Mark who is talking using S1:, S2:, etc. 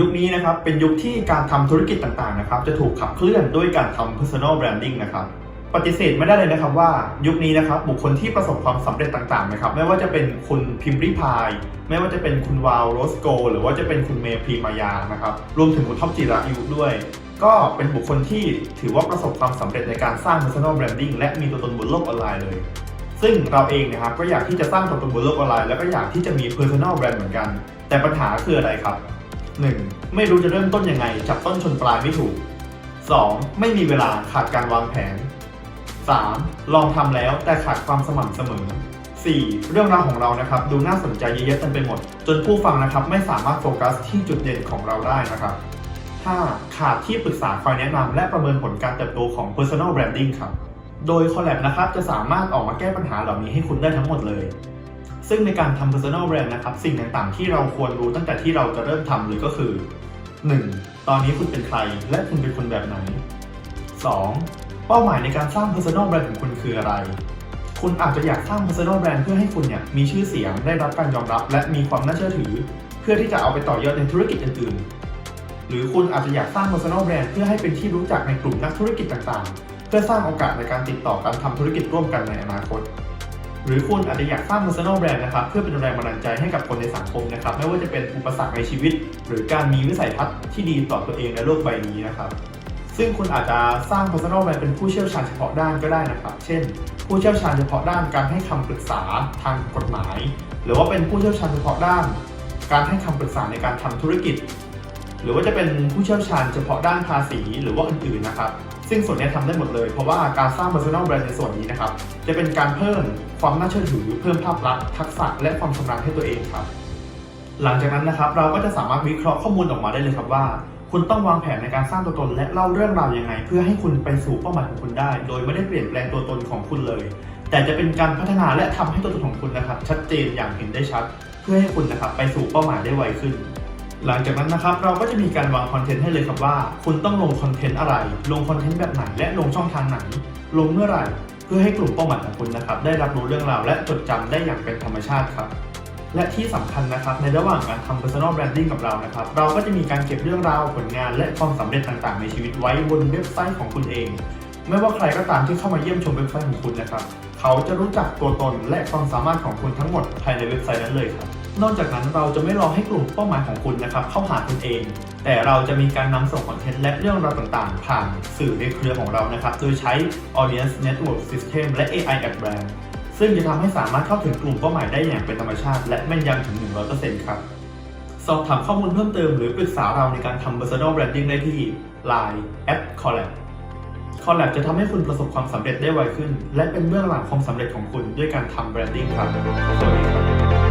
S1: ยุคนี้นะครับเป็นยุคที่การทำธุรกิจต่างๆนะครับจะถูกขับเคลื่อนด้วยการทำ personal branding นะครับปฏิเสธไม่ได้เลยนะครับว่ายุคนี้นะครับบุคคลที่ประสบความสำเร็จต่างๆนะครับไม่ว่าจะเป็นคุณพิมพ์ริพาย ไม่ว่าจะเป็นคุณวาวโรสโก หรือว่าจะเป็นคุณเมย์พรีมายานะครับรวมถึงคุณท็อปจิรายุด้วย ก็เป็นบุคคลที่ถือว่าประสบความสำเร็จในการสร้าง personal branding และมีตัวตนบนโลกออนไลน์เลย ซึ่งเราเองนะครับก็อยากที่จะสร้างตัวตนบนโลกออนไลน์แล้วก็อยากที่จะมี personal brand เหมือนกัน แต่ปัญหาคืออะไรครับ 1. ไม่รู้จะเริ่มต้นยังไง จับต้นชนปลายไม่ถูก 2. ไม่มีเวลาขาดการวางแผน 3. ลองทำแล้วแต่ขาดความสม่ำเสมอ 4. เรื่องราวของเรานะครับ ดูน่าสนใจเยอะๆเต็มไปหมด จนผู้ฟังนะครับไม่สามารถโฟกัสที่จุดเด่นของเราได้นะครับ 5. ขาดที่ปรึกษาคอยแนะนำและประเมินผลการเติบโตของ personal branding ครับ โดย Collab นะครับจะสามารถออกมาแก้ปัญหาเหล่านี้ให้คุณได้ทั้งหมดเลย ซึ่งในการทำ personal brand นะครับ สิ่งต่างๆ ที่เราควรรู้ตั้งแต่ที่เราจะเริ่มทำเลยก็คือ 1. ตอนนี้คุณเป็นใคร และคุณเป็นคนแบบไหน 2. เป้าหมายในการสร้าง personal brand ของคุณคืออะไร คุณอาจจะอยากสร้าง personal brand เพื่อให้คุณเนี่ยมีชื่อเสียงได้รับการยอมรับ และมีความน่าเชื่อถือ เพื่อที่จะเอาไปต่อยอดในธุรกิจอื่นๆ หรือคุณอาจจะอยากสร้าง personal brand เพื่อให้เป็นที่รู้จักในกลุ่มนักธุรกิจต่างๆ เพื่อสร้างโอกาสในการติดต่อการทำธุรกิจร่วมกันในอนาคต หรือคุณอาจจะอยากสร้าง personal brand นะครับเพื่อเป็นแรงบันดาลใจให้กับคนในสังคมนะครับไม่ว่าจะเป็นอุปสรรคในชีวิต หรือการมีวิสัยทัศน์ที่ดีต่อตัวเองในโลกใบนี้นะครับซึ่งคุณอาจจะสร้าง personal brand เป็นผู้เชี่ยวชาญเฉพาะด้านก็ได้นะครับ เช่น ผู้เชี่ยวชาญเฉพาะด้านการให้คำปรึกษาทางกฎหมาย หรือว่าเป็นผู้เชี่ยวชาญเฉพาะด้าน การให้คำปรึกษาในการทำธุรกิจ หรือว่าจะเป็นผู้เชี่ยวชาญเฉพาะด้านภาษีหรือว่าอื่นๆนะครับ ซึ่งส่วนนี้ทำได้หมดเลย เพราะว่าการสร้าง personal brand ในส่วนนี้นะครับ จะเป็นการเพิ่มความน่าเชื่อถือเพิ่มภาพลักษณ์ทักษะและความชำนาญให้ตัวเองครับ หลังจากนั้นนะครับเราก็จะสามารถวิเคราะห์ข้อมูลออกมาได้เลยครับว่า คุณต้องวางแผนในการสร้างตัวตน และเล่าเรื่องราวยังไง เพื่อให้คุณไปสู่เป้าหมายของคุณได้ โดยไม่ได้เปลี่ยนแปลงตัวตนของคุณเลย แต่จะเป็นการพัฒนาและทำให้ตัวตนของคุณนะครับ ชัดเจนอย่างเห็นได้ชัด เพื่อให้คุณนะครับไปสู่เป้าหมายได้ไวขึ้น หลังจากนั้นนะครับเราก็จะมีการวางคอนเทนต์ให้เลยครับว่า คุณต้องลงคอนเทนต์อะไร ลงคอนเทนต์แบบไหนและลงช่องทางไหน ลงเมื่อไหร่ เพื่อให้กลุ่มเป้าหมายของคุณนะครับได้รับรู้เรื่องราวและจดจำได้อย่างเป็นธรรมชาติครับและที่สำคัญนะครับในระหว่างการทำ personal branding กับเรานะครับ เราก็จะมีการเก็บเรื่องราวผลงานและความสำเร็จต่างๆ ในชีวิตไว้บนเว็บไซต์ของคุณเอง ไม่ว่าใครก็ตามที่เข้ามาเยี่ยมชมเว็บไซต์ของคุณนะครับ เขาจะรู้จักตัวตนและความสามารถของคุณทั้งหมดภายในเว็บไซต์นั้นเลยครับ นอกจากนั้นเราจะไม่รอให้กลุ่มเป้าหมายของคุณนะครับเข้าหาคุณเอง แต่เราจะมีการนำส่งคอนเทนต์และเรื่องราวต่างๆ ผ่านสื่อในเครือของเรานะครับ โดยใช้ Audience Network System และ AI Ad Brand ซึ่งจะทำให้สามารถเข้าถึงกลุ่มเป้าหมายได้อย่างเป็นธรรมชาติ และแม่นยำถึง 100%ครับ สอบถามข้อมูลเพิ่มเติมหรือปรึกษาเราในการทำ personal branding ได้ที่ Line @collab Collab จะทำให้คุณประสบความสำเร็จได้ไวขึ้น และเป็นเบื้องหลังความสำเร็จของคุณด้วยการทำ branding ครับสวัสดีครับ